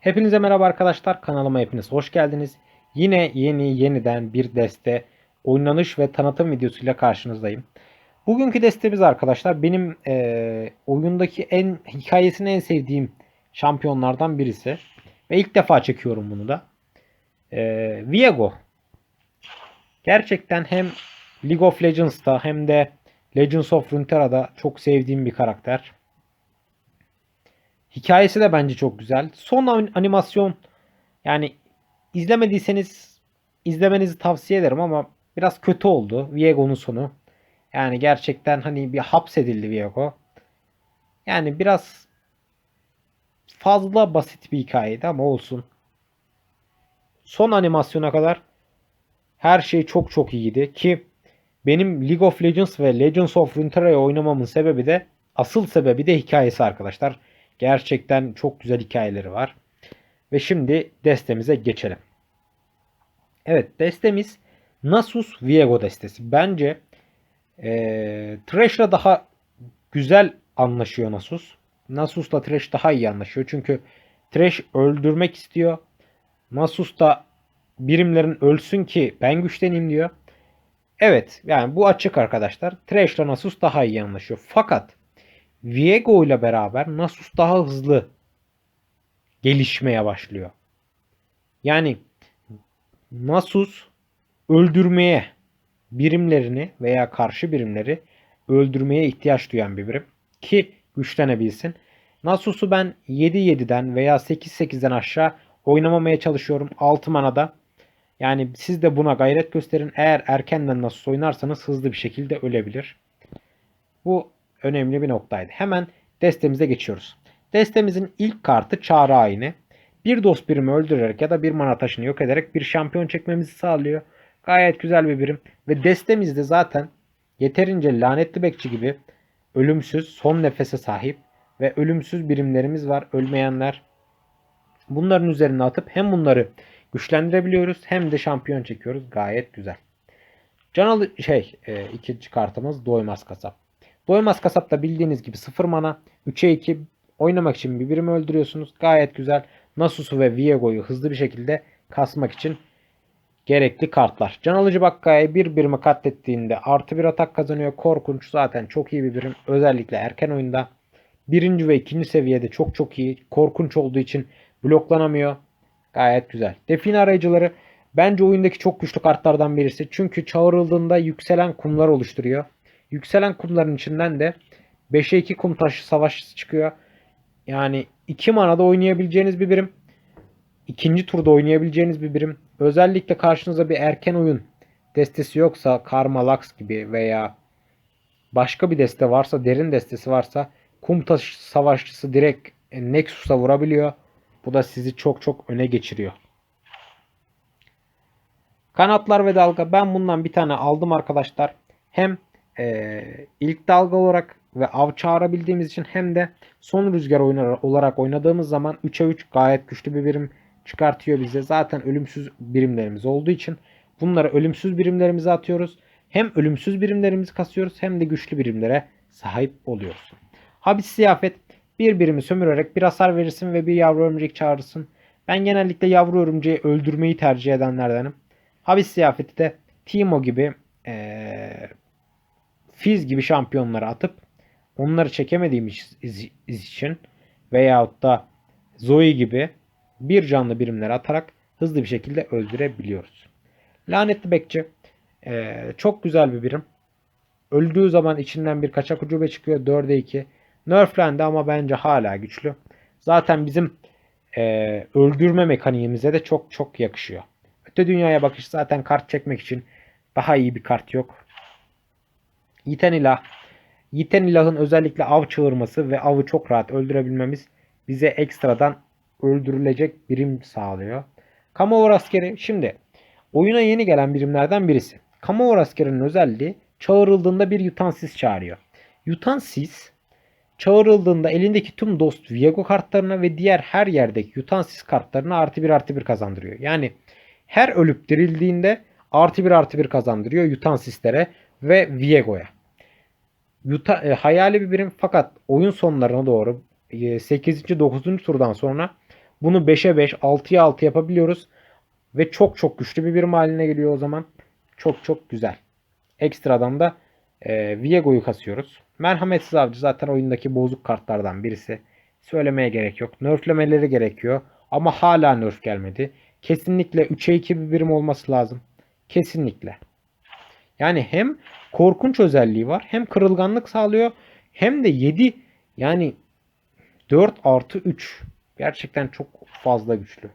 Hepinize merhaba arkadaşlar. Kanalıma hepiniz hoş geldiniz. Yine yeni yeniden bir deste oynanış ve tanıtım videosuyla karşınızdayım. Bugünkü destemiz arkadaşlar benim eee, oyundaki en hikayesini en sevdiğim şampiyonlardan birisi. Ve ilk defa çekiyorum bunu da. Eee Viego. Gerçekten hem League of Legends'ta hem de Legends of Runeterra'da çok sevdiğim bir karakter. Hikayesi de bence çok güzel. Son an- animasyon yani izlemediyseniz izlemenizi tavsiye ederim ama biraz kötü oldu Viego'nun sonu. Yani gerçekten hani bir hapsedildi Viego. Yani biraz fazla basit bir hikayeydi ama olsun. Son animasyona kadar her şey çok çok iyiydi ki benim League of Legends ve Legends of Runeterra'yı oynamamın sebebi de asıl sebebi de hikayesi arkadaşlar. Gerçekten çok güzel hikayeleri var. Ve şimdi destemize geçelim. Evet destemiz Nasus Viego destesi. Bence eee Thresh'la daha güzel anlaşıyor Nasus. Nasus'la Thresh daha iyi anlaşıyor. Çünkü Thresh öldürmek istiyor. Nasus da birimlerin ölsün ki ben güçleneyim diyor. Evet yani bu açık arkadaşlar. Thresh'la Nasus daha iyi anlaşıyor. Fakat Viego ile beraber Nasus daha hızlı gelişmeye başlıyor. Yani Nasus öldürmeye birimlerini veya karşı birimleri öldürmeye ihtiyaç duyan bir birim ki güçlenebilsin. Nasus'u ben 7-7'den veya 8-8'den aşağı oynamamaya çalışıyorum 6 manada. Yani siz de buna gayret gösterin. Eğer erkenden Nasus oynarsanız hızlı bir şekilde ölebilir. Bu önemli bir noktaydı. Hemen destemize geçiyoruz. Destemizin ilk kartı Çağrı Ayini. Bir dost birimi öldürerek ya da bir mana taşını yok ederek bir şampiyon çekmemizi sağlıyor. Gayet güzel bir birim. Ve destemizde zaten yeterince lanetli bekçi gibi ölümsüz, son nefese sahip ve ölümsüz birimlerimiz var. Ölmeyenler. Bunların üzerine atıp hem bunları güçlendirebiliyoruz hem de şampiyon çekiyoruz. Gayet güzel. Canalı şey e, ikinci kartımız Doymaz Kasap. Doymaz Kasap da bildiğiniz gibi 0 mana 3'e 2 oynamak için bir birimi öldürüyorsunuz. Gayet güzel. Nasus'u ve Viego'yu hızlı bir şekilde kasmak için gerekli kartlar. Can alıcı Bakka'yı bir birimi katlettiğinde artı bir atak kazanıyor. Korkunç zaten çok iyi bir birim. Özellikle erken oyunda. Birinci ve ikinci seviyede çok çok iyi. Korkunç olduğu için bloklanamıyor. Gayet güzel. Define arayıcıları bence oyundaki çok güçlü kartlardan birisi. Çünkü çağrıldığında yükselen kumlar oluşturuyor. Yükselen kumların içinden de 5'e 2 kum taşı savaşçısı çıkıyor. Yani 2 manada oynayabileceğiniz bir birim. İkinci turda oynayabileceğiniz bir birim. Özellikle karşınıza bir erken oyun destesi yoksa Karma Lux gibi veya başka bir deste varsa, derin destesi varsa kum taşı savaşçısı direkt Nexus'a vurabiliyor. Bu da sizi çok çok öne geçiriyor. Kanatlar ve dalga ben bundan bir tane aldım arkadaşlar. Hem eee, ilk dalga olarak ve av çağırabildiğimiz için hem de son rüzgar oynar olarak oynadığımız zaman 3'e 3 gayet güçlü bir birim çıkartıyor bize. Zaten ölümsüz birimlerimiz olduğu için bunları ölümsüz birimlerimize atıyoruz. Hem ölümsüz birimlerimizi kasıyoruz hem de güçlü birimlere sahip oluyoruz. Habis ziyafet bir birimi sömürerek bir hasar verirsin ve bir yavru örümcek çağırırsın. Ben genellikle yavru örümceği öldürmeyi tercih edenlerdenim. Habis ziyafeti de Timo gibi eee Fizz gibi şampiyonları atıp onları çekemediğim iz- iz- iz için veyahut da Zoe gibi bir canlı birimleri atarak hızlı bir şekilde öldürebiliyoruz. Lanetli bekçi eee, çok güzel bir birim. Öldüğü zaman içinden bir kaçak ucube çıkıyor. 4'e 2. Nerflendi ama bence hala güçlü. Zaten bizim eee, öldürme mekaniğimize de çok çok yakışıyor. Öte dünyaya bakış zaten kart çekmek için daha iyi bir kart yok. Yiten ilah. Yiten ilahın özellikle av çığırması ve avı çok rahat öldürebilmemiz bize ekstradan öldürülecek birim sağlıyor. Kamavor askeri şimdi oyuna yeni gelen birimlerden birisi. Kamavor askerinin özelliği çağrıldığında bir yutan sis çağırıyor. Yutan sis çağrıldığında elindeki tüm dost Viego kartlarına ve diğer her yerdeki yutan sis kartlarına artı bir artı bir kazandırıyor. Yani her ölüp dirildiğinde artı bir artı bir kazandırıyor yutan sislere ve Viego'ya. Yuta, e, hayali bir birim fakat oyun sonlarına doğru e, 8. 9. turdan sonra Bunu 5'e 5, 6'ya 6 yapabiliyoruz. Ve çok çok güçlü bir birim haline geliyor o zaman. Çok çok güzel. Ekstradan da e, Viego'yu kasıyoruz. Merhametsiz avcı zaten oyundaki bozuk kartlardan birisi. Söylemeye gerek yok. Nerflemeleri gerekiyor. Ama hala nerf gelmedi. Kesinlikle 3'e 2 bir birim olması lazım. Kesinlikle. Yani hem korkunç özelliği var hem kırılganlık sağlıyor hem de 7 yani 4 artı 3 gerçekten çok fazla güçlü.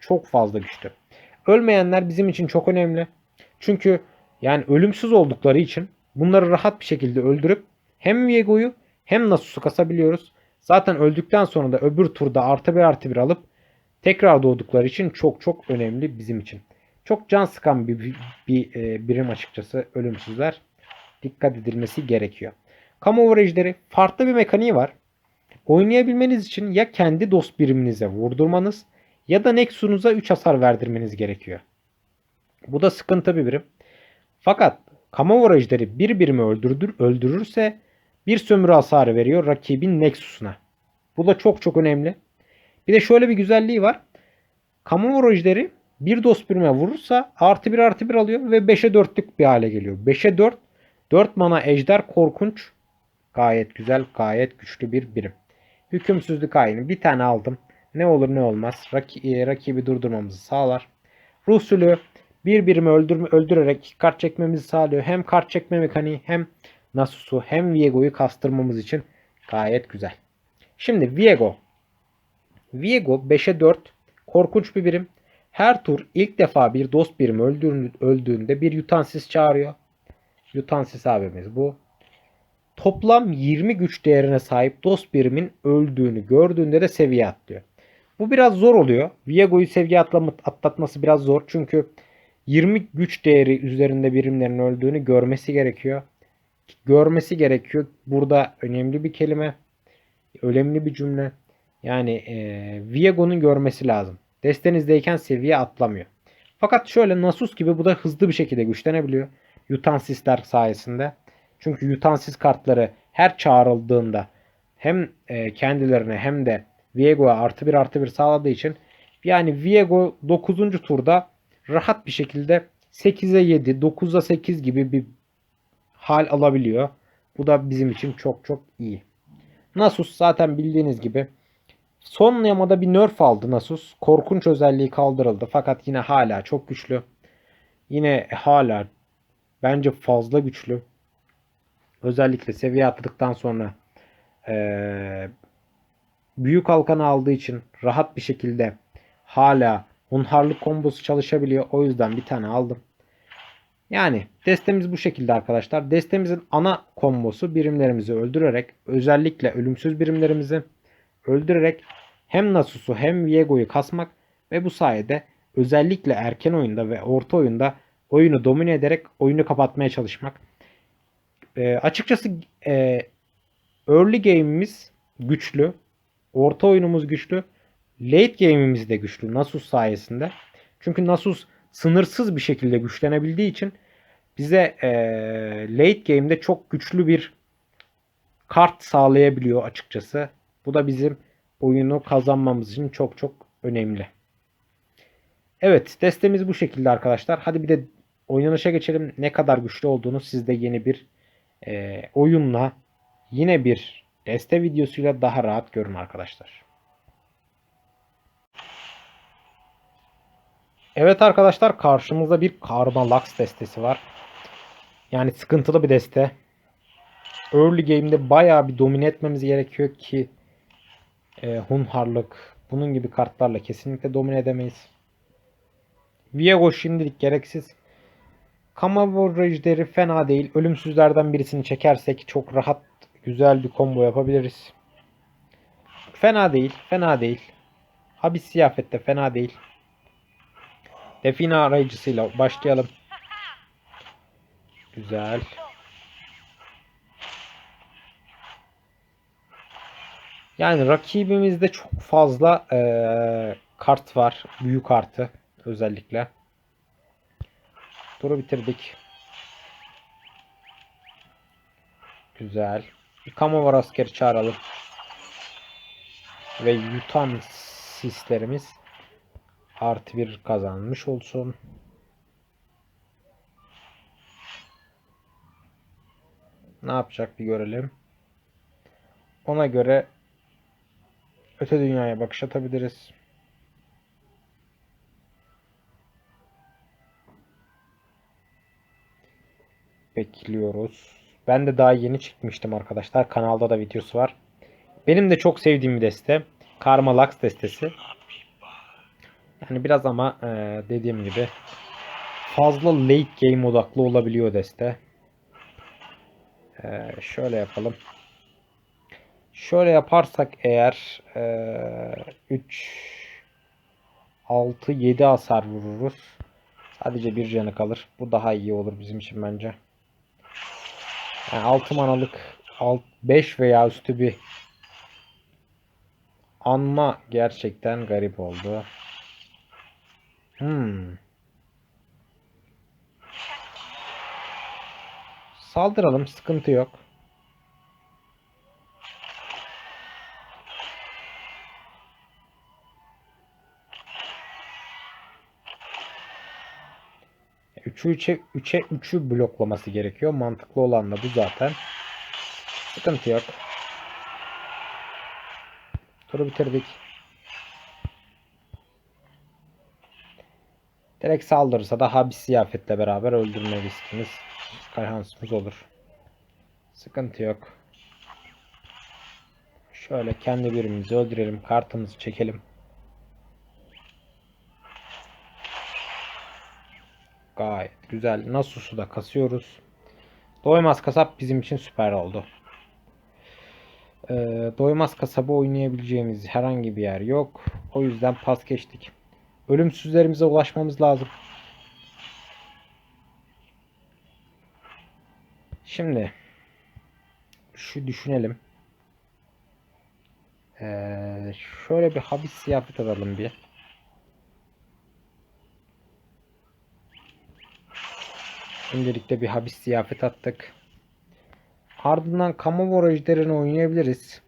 Çok fazla güçlü. Ölmeyenler bizim için çok önemli. Çünkü yani ölümsüz oldukları için bunları rahat bir şekilde öldürüp hem Viego'yu hem Nasus'u kasabiliyoruz. Zaten öldükten sonra da öbür turda artı bir artı bir alıp tekrar doğdukları için çok çok önemli bizim için. Çok can sıkan bir, bir, bir e, birim açıkçası ölümsüzler. Dikkat edilmesi gerekiyor. Kamu overrage'leri farklı bir mekaniği var. Oynayabilmeniz için ya kendi dost biriminize vurdurmanız ya da Nexus'unuza 3 hasar verdirmeniz gerekiyor. Bu da sıkıntı bir birim. Fakat kamu overrage'leri bir birimi öldürdür, öldürürse bir sömürü hasarı veriyor rakibin Nexus'una. Bu da çok çok önemli. Bir de şöyle bir güzelliği var. Kamu overrage'leri bir dost birime vurursa artı bir artı bir alıyor ve 5'e 4'lük bir hale geliyor. 5'e 4 4 mana ejder korkunç. Gayet güzel, gayet güçlü bir birim. Hükümsüzlük ayini bir tane aldım. Ne olur ne olmaz. Raki, e, rakibi durdurmamızı sağlar. Rusulü bir birimi öldürme, öldürerek kart çekmemizi sağlıyor. Hem kart çekme mekaniği hem Nasus'u hem Viego'yu kastırmamız için gayet güzel. Şimdi Viego. Viego 5'e 4 korkunç bir birim. Her tur ilk defa bir dost birimi öldüğünde bir yutansis çağırıyor. Yutansis abimiz bu. Toplam 20 güç değerine sahip dost birimin öldüğünü gördüğünde de seviye atlıyor. Bu biraz zor oluyor. Viego'yu seviye atlatması biraz zor. Çünkü 20 güç değeri üzerinde birimlerin öldüğünü görmesi gerekiyor. Görmesi gerekiyor. Burada önemli bir kelime. Önemli bir cümle. Yani e, Viego'nun görmesi lazım. Destenizdeyken seviye atlamıyor. Fakat şöyle Nasus gibi bu da hızlı bir şekilde güçlenebiliyor. Yutansisler sayesinde. Çünkü Yutansis kartları her çağrıldığında hem e, kendilerine hem de Viego'ya artı bir artı bir sağladığı için yani Viego 9. turda rahat bir şekilde 8'e 7, 9'a 8 gibi bir hal alabiliyor. Bu da bizim için çok çok iyi. Nasus zaten bildiğiniz gibi son yamada bir nerf aldı Nasus. Korkunç özelliği kaldırıldı fakat yine hala çok güçlü. Yine hala bence fazla güçlü. Özellikle seviye atladıktan sonra ee, büyük halkanı aldığı için rahat bir şekilde hala hunharlık kombosu çalışabiliyor. O yüzden bir tane aldım. Yani destemiz bu şekilde arkadaşlar. Destemizin ana kombosu birimlerimizi öldürerek özellikle ölümsüz birimlerimizi öldürerek hem Nasus'u hem Viego'yu kasmak ve bu sayede özellikle erken oyunda ve orta oyunda oyunu domine ederek oyunu kapatmaya çalışmak. E, açıkçası e, early game'imiz güçlü. Orta oyunumuz güçlü. Late game'imiz de güçlü Nasus sayesinde. Çünkü Nasus sınırsız bir şekilde güçlenebildiği için bize e, late game'de çok güçlü bir kart sağlayabiliyor açıkçası. Bu da bizim oyunu kazanmamız için çok çok önemli. Evet destemiz bu şekilde arkadaşlar. Hadi bir de oynanışa geçelim. Ne kadar güçlü olduğunu sizde yeni bir e, oyunla yine bir deste videosuyla daha rahat görün arkadaşlar. Evet arkadaşlar karşımızda bir Karma Lux destesi var. Yani sıkıntılı bir deste. Early game'de bayağı bir domine etmemiz gerekiyor ki e, Hunharlık bunun gibi kartlarla kesinlikle domine edemeyiz. Viego şimdilik gereksiz. Kamavorajleri fena değil. Ölümsüzlerden birisini çekersek çok rahat güzel bir combo yapabiliriz. Fena değil. Fena değil. Habis siyafette fena değil. Define arayıcısıyla başlayalım. Güzel. Yani rakibimizde çok fazla ee, kart var. Büyük kartı özellikle. Turu bitirdik. Güzel. Bir kamu var askeri çağıralım. Ve yutan asistlerimiz artı bir kazanmış olsun. Ne yapacak bir görelim. Ona göre öte dünyaya bakış atabiliriz. Bekliyoruz. Ben de daha yeni çıkmıştım arkadaşlar. Kanalda da videosu var. Benim de çok sevdiğim bir deste. Karma Lux destesi. Yani biraz ama e, dediğim gibi fazla late game odaklı olabiliyor deste. E, şöyle yapalım. Şöyle yaparsak eğer e, 3 6 7 hasar vururuz. Sadece bir canı kalır. Bu daha iyi olur bizim için bence. Yani 6 manalık 5 veya üstü bir anma gerçekten garip oldu. Hmm. Saldıralım, sıkıntı yok. Üçü üçe, üçe üçü bloklaması gerekiyor. Mantıklı olan da bu zaten. Sıkıntı yok. Turu bitirdik. Direkt saldırırsa da habis ziyafetle beraber öldürme riskimiz kayhansımız olur. Sıkıntı yok. Şöyle kendi birimizi öldürelim. Kartımızı çekelim. Gayet güzel. Nasus'u da kasıyoruz. Doymaz kasap bizim için süper oldu. Ee, doymaz kasabı oynayabileceğimiz herhangi bir yer yok. O yüzden pas geçtik. Ölümsüzlerimize ulaşmamız lazım. Şimdi şu düşünelim. Ee, şöyle bir habis ziyafet alalım bir. Şimdilik bir habis ziyafet attık. Ardından Kamavor ejderini oynayabiliriz.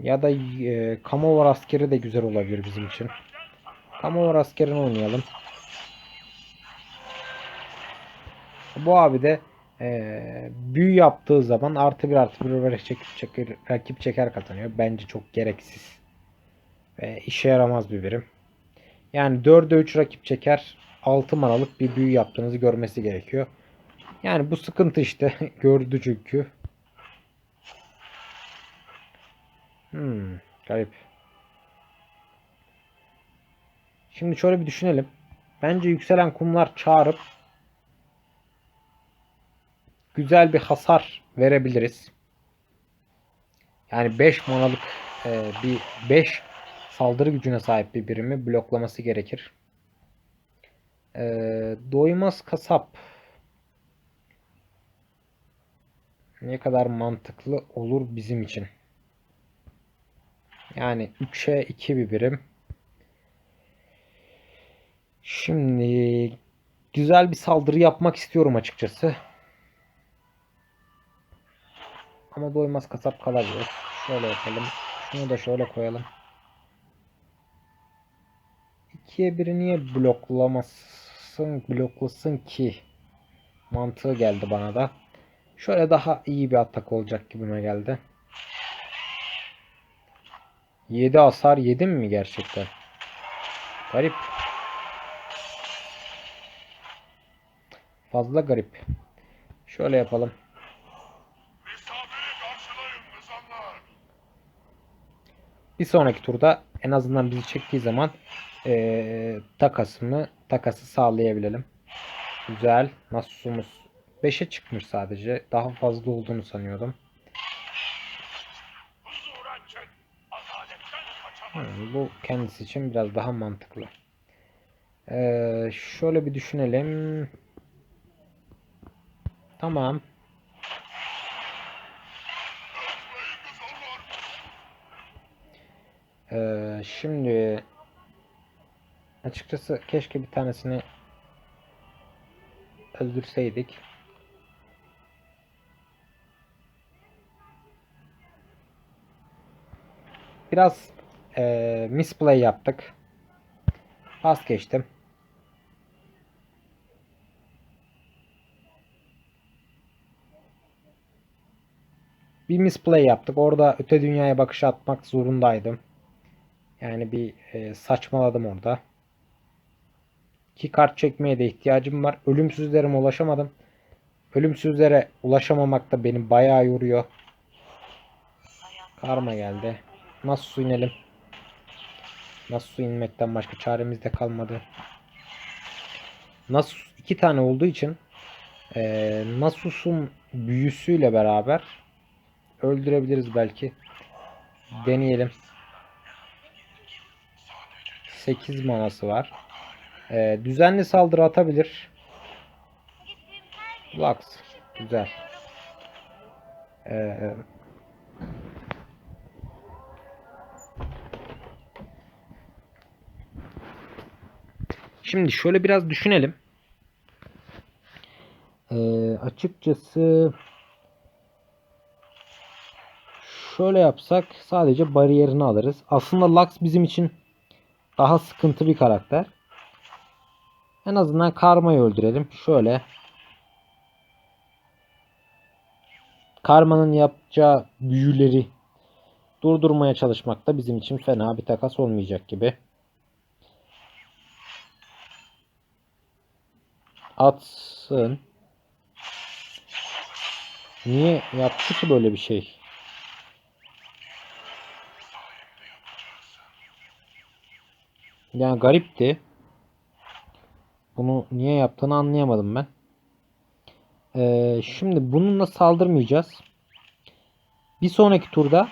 Ya da e, Kamavor askeri de güzel olabilir bizim için. Kamavor askerini oynayalım. Bu abi de e, büyü yaptığı zaman artı bir artı bir rakip çeker, rakip çeker kazanıyor. Bence çok gereksiz. Ve işe yaramaz bir birim. Yani 4'e 3 rakip çeker 6 manalık bir büyü yaptığınızı görmesi gerekiyor. Yani bu sıkıntı işte. Gördü çünkü. Hmm, garip. Şimdi şöyle bir düşünelim. Bence yükselen kumlar çağırıp güzel bir hasar verebiliriz. Yani 5 manalık e, bir 5 saldırı gücüne sahip bir birimi bloklaması gerekir. E, doymaz kasap ne kadar mantıklı olur bizim için. Yani 3'e 2 bir birim. Şimdi güzel bir saldırı yapmak istiyorum açıkçası. Ama doymaz kasap kalabilir. Şöyle yapalım. Şunu da şöyle koyalım. 2'ye 1'i niye bloklamasın, bloklasın ki? Mantığı geldi bana da. Şöyle daha iyi bir atak olacak gibime geldi. 7 hasar yedim mi gerçekten? Garip. Fazla garip. Şöyle yapalım. Bir sonraki turda en azından bizi çektiği zaman ee, takasını takası sağlayabilelim. Güzel. Nasus'umuz 5'e çıkmış sadece. Daha fazla olduğunu sanıyordum. Hmm, bu kendisi için biraz daha mantıklı. Ee, şöyle bir düşünelim. Tamam. Ee, şimdi açıkçası keşke bir tanesini öldürseydik. Biraz e, misplay yaptık. Pas geçtim. Bir misplay yaptık. Orada öte dünyaya bakış atmak zorundaydım. Yani bir e, saçmaladım orada. İki kart çekmeye de ihtiyacım var. Ölümsüzlerime ulaşamadım. Ölümsüzlere ulaşamamak da beni bayağı yoruyor. Karma geldi. Nasıl su inelim? Nasıl su inmekten başka çaremiz de kalmadı. Nasus iki tane olduğu için eee Nasus'un büyüsüyle beraber öldürebiliriz belki. Deneyelim. 8 manası var. Eee, düzenli saldırı atabilir. Lux. Güzel. Eee Şimdi şöyle biraz düşünelim. Ee, açıkçası şöyle yapsak sadece bariyerini alırız. Aslında Lux bizim için daha sıkıntı bir karakter. En azından Karma'yı öldürelim. Şöyle. Karma'nın yapacağı büyüleri durdurmaya çalışmak da bizim için fena bir takas olmayacak gibi. Atsın. Niye yaptı ki böyle bir şey? Yani garipti. Bunu niye yaptığını anlayamadım ben. Ee, şimdi bununla saldırmayacağız. Bir sonraki turda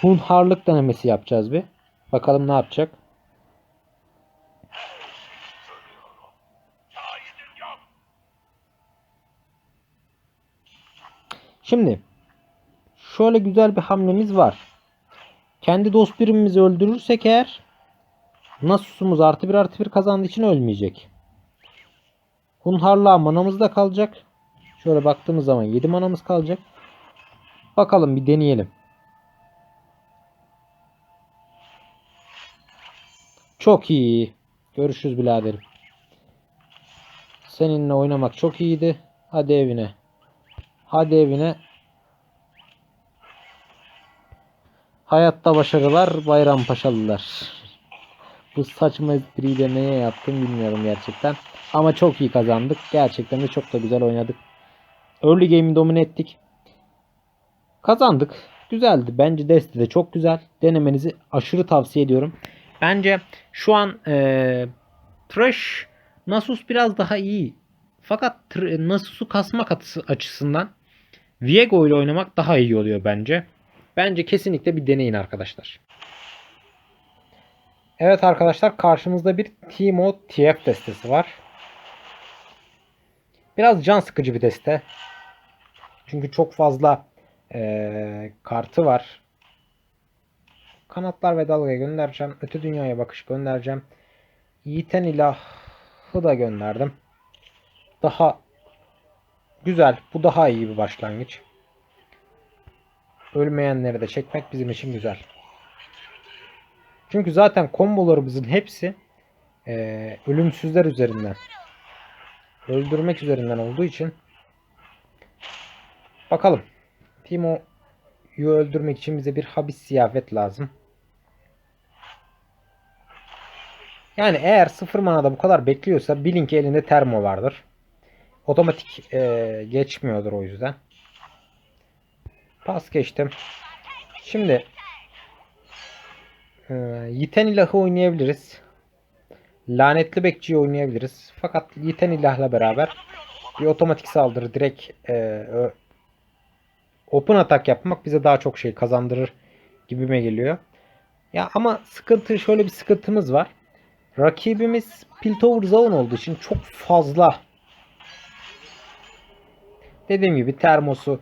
hunharlık denemesi yapacağız bir. Bakalım ne yapacak. Şimdi şöyle güzel bir hamlemiz var. Kendi dost birimimizi öldürürsek eğer Nasus'umuz artı bir artı bir kazandığı için ölmeyecek. Hunharlığa manamız da kalacak. Şöyle baktığımız zaman 7 manamız kalacak. Bakalım bir deneyelim. Çok iyi. Görüşürüz biraderim. Seninle oynamak çok iyiydi. Hadi evine. Hadi evine. Hayatta başarılar Bayrampaşalılar. Bu saçma espriyi de neye yaptım bilmiyorum gerçekten. Ama çok iyi kazandık. Gerçekten de çok da güzel oynadık. Early game'i domine ettik. Kazandık. Güzeldi. Bence deste de çok güzel. Denemenizi aşırı tavsiye ediyorum. Bence şu an ee, Trash Nasus biraz daha iyi. Fakat Nasus'u kasmak açısından Viego ile oynamak daha iyi oluyor bence. Bence kesinlikle bir deneyin arkadaşlar. Evet arkadaşlar karşımızda bir Timo TF destesi var. Biraz can sıkıcı bir deste. Çünkü çok fazla eee, kartı var. Kanatlar ve dalga göndereceğim. Öte dünyaya bakış göndereceğim. Yiğiten ilahı da gönderdim. Daha güzel. Bu daha iyi bir başlangıç. Ölmeyenleri de çekmek bizim için güzel. Çünkü zaten kombolarımızın hepsi eee, ölümsüzler üzerinden. Öldürmek üzerinden olduğu için bakalım. Timo'yu öldürmek için bize bir habis ziyafet lazım. Yani eğer sıfır manada bu kadar bekliyorsa bilin ki elinde termo vardır. Otomatik eee, geçmiyordur o yüzden. Pas geçtim. Şimdi ee, Yiten ilahı oynayabiliriz. Lanetli bekçiyi oynayabiliriz. Fakat Yiten ilahla beraber bir otomatik saldırı direkt e, open atak yapmak bize daha çok şey kazandırır gibime geliyor. Ya ama sıkıntı şöyle bir sıkıntımız var. Rakibimiz Piltover Zone olduğu için çok fazla dediğim gibi termosu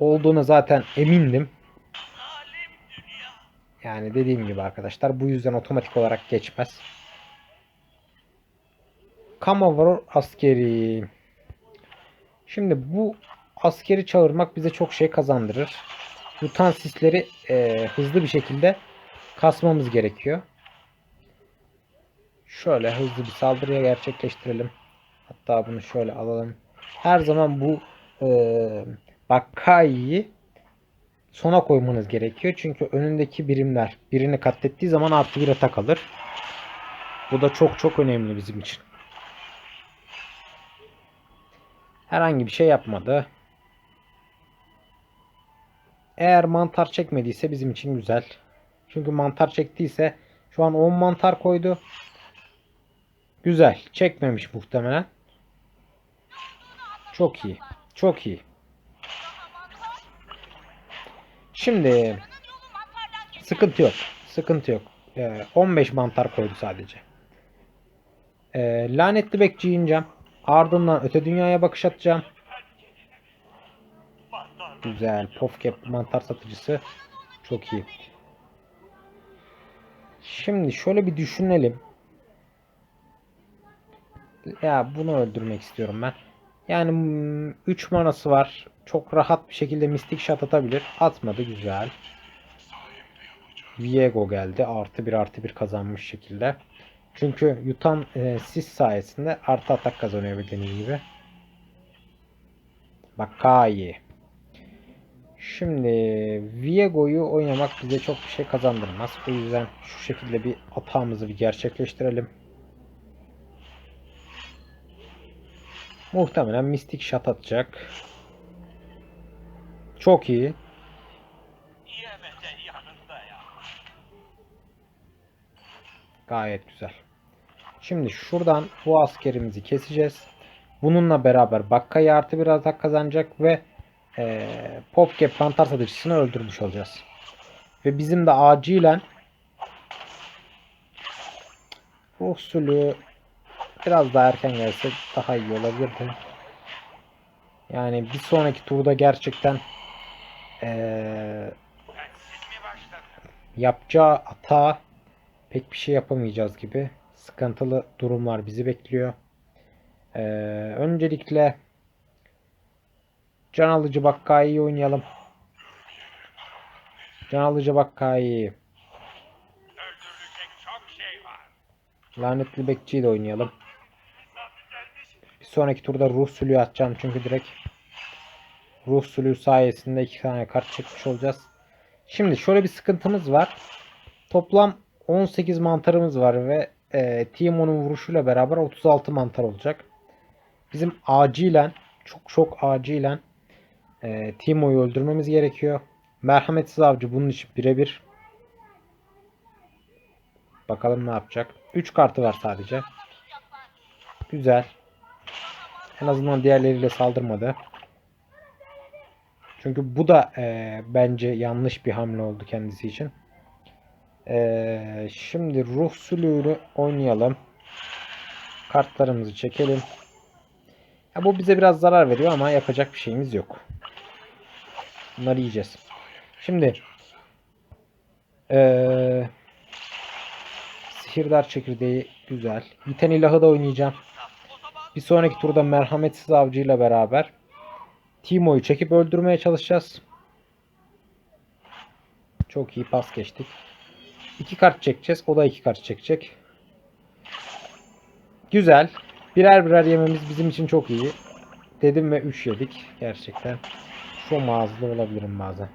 olduğuna zaten emindim. Yani dediğim gibi arkadaşlar bu yüzden otomatik olarak geçmez. Kamavaro askeri. Şimdi bu askeri çağırmak bize çok şey kazandırır. Mutant sisleri e, hızlı bir şekilde kasmamız gerekiyor. Şöyle hızlı bir saldırıya gerçekleştirelim. Hatta bunu şöyle alalım. Her zaman bu e, Bakkai'yi sona koymanız gerekiyor. Çünkü önündeki birimler birini katlettiği zaman artı bir atak alır. Bu da çok çok önemli bizim için. Herhangi bir şey yapmadı. Eğer mantar çekmediyse bizim için güzel. Çünkü mantar çektiyse şu an 10 mantar koydu. Güzel. Çekmemiş muhtemelen. Çok iyi. Çok iyi. Şimdi sıkıntı yok. Sıkıntı yok. Ee, 15 mantar koydu sadece. Ee, lanetli bekçi ineceğim. Ardından öte dünyaya bakış atacağım. Güzel. Pofkep mantar satıcısı. Çok iyi. Şimdi şöyle bir düşünelim. Ya bunu öldürmek istiyorum ben. Yani 3 manası var. Çok rahat bir şekilde mistik shot atabilir. Atmadı güzel. Viego geldi. Artı bir artı bir kazanmış şekilde. Çünkü yutan e, sis sayesinde artı atak kazanıyor bildiğiniz gibi. Bakai. Şimdi Viego'yu oynamak bize çok bir şey kazandırmaz. O yüzden şu şekilde bir atağımızı bir gerçekleştirelim. Muhtemelen mistik shot atacak. Çok iyi. Gayet güzel. Şimdi şuradan bu askerimizi keseceğiz. Bununla beraber Bakka'yı artı bir atak kazanacak ve eee Popcap pantar satıcısını öldürmüş olacağız. Ve bizim de acilen ruh sülüğü biraz daha erken gelse daha iyi olabilirdi. Yani bir sonraki turda gerçekten başladınız? yapacağı ata pek bir şey yapamayacağız gibi. Sıkıntılı durumlar bizi bekliyor. Ee, öncelikle can alıcı Bakkai'yi oynayalım. Can alıcı Bakkai'yi. Şey. Lanetli Bekçi'yi de oynayalım. Sonraki turda ruh sülüğü atacağım çünkü direkt ruh sülüğü sayesinde iki tane kart çekmiş olacağız. Şimdi şöyle bir sıkıntımız var. Toplam 18 mantarımız var ve e, Timo'nun vuruşuyla beraber 36 mantar olacak. Bizim acilen çok çok acilen e, Timo'yu öldürmemiz gerekiyor. Merhametsiz avcı bunun için birebir. Bakalım ne yapacak. 3 kartı var sadece. Güzel. En azından diğerleriyle saldırmadı. Çünkü bu da e, bence yanlış bir hamle oldu kendisi için. E, şimdi ruh sülüğünü oynayalım. Kartlarımızı çekelim. Ya bu bize biraz zarar veriyor ama yapacak bir şeyimiz yok. Bunları yiyeceğiz. Şimdi e, sihirdar çekirdeği güzel. Biten ilahı da oynayacağım. Bir sonraki turda merhametsiz avcıyla beraber Timo'yu çekip öldürmeye çalışacağız. Çok iyi pas geçtik. İki kart çekeceğiz. O da iki kart çekecek. Güzel. Birer birer yememiz bizim için çok iyi. Dedim ve 3 yedik. Gerçekten. Şu mağazada olabilirim bazen.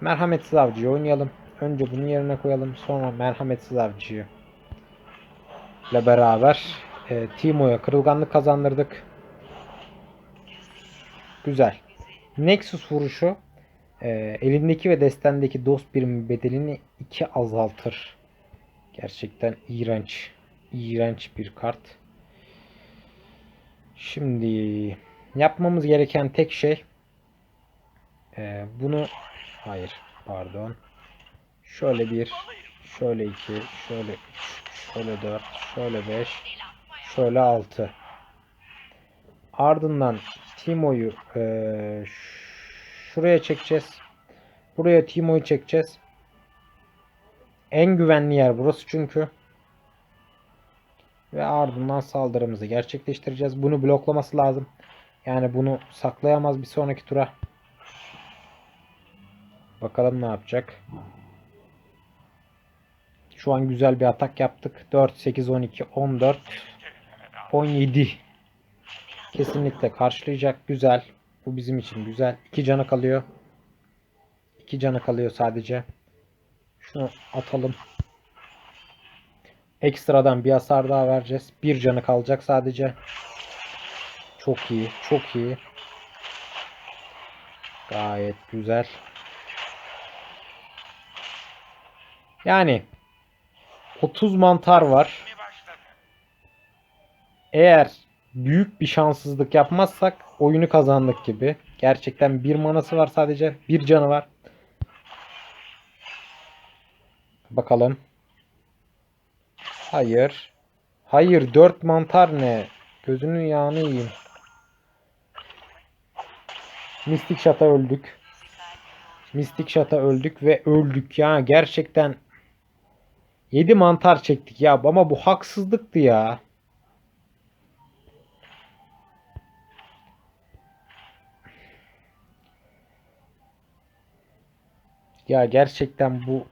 Merhametsiz avcıyı oynayalım. Önce bunun yerine koyalım. Sonra merhametsiz avcıyı ile beraber e, Timo'ya kırılganlık kazandırdık. Güzel. Nexus vuruşu e, elindeki ve destendeki dost birimi bedelini 2 azaltır. Gerçekten iğrenç. iğrenç bir kart. Şimdi yapmamız gereken tek şey e, bunu hayır pardon şöyle bir şöyle iki şöyle üç şöyle dört şöyle beş şöyle altı ardından Timo'yu eee, şuraya çekeceğiz. Buraya Timo'yu çekeceğiz. En güvenli yer burası çünkü. Ve ardından saldırımızı gerçekleştireceğiz. Bunu bloklaması lazım. Yani bunu saklayamaz bir sonraki tura. Bakalım ne yapacak. Şu an güzel bir atak yaptık. 4, 8, 12, 14, 17. Kesinlikle karşılayacak. Güzel. Bu bizim için güzel. 2 canı kalıyor. 2 canı kalıyor sadece. Şunu atalım. Ekstradan bir hasar daha vereceğiz. Bir canı kalacak sadece. Çok iyi. Çok iyi. Gayet güzel. Yani 30 mantar var. Eğer büyük bir şanssızlık yapmazsak oyunu kazandık gibi. Gerçekten bir manası var sadece. Bir canı var. Bakalım. Hayır. Hayır. Dört mantar ne? Gözünün yağını yiyeyim. Mistik Shot'a öldük. Mistik Shot'a öldük ve öldük ya. Gerçekten 7 mantar çektik ya. Ama bu haksızlıktı ya. Ya gerçekten bu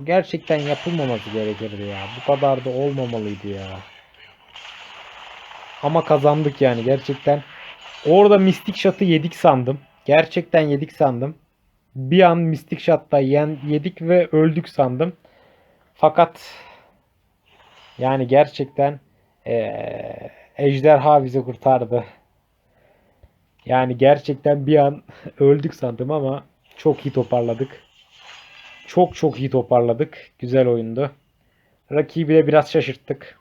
bu gerçekten yapılmaması gerekirdi ya. Bu kadar da olmamalıydı ya. Ama kazandık yani gerçekten. Orada Mystic Shot'ı yedik sandım. Gerçekten yedik sandım. Bir an Mystic Shot'ta yen, yedik ve öldük sandım. Fakat yani gerçekten eee ejderha bizi kurtardı. Yani gerçekten bir an öldük sandım ama çok iyi toparladık. Çok çok iyi toparladık. Güzel oyundu. Rakibi de biraz şaşırttık.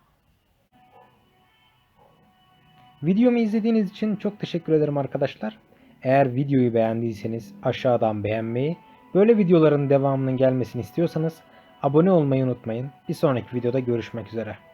Videomu izlediğiniz için çok teşekkür ederim arkadaşlar. Eğer videoyu beğendiyseniz aşağıdan beğenmeyi, böyle videoların devamının gelmesini istiyorsanız abone olmayı unutmayın. Bir sonraki videoda görüşmek üzere.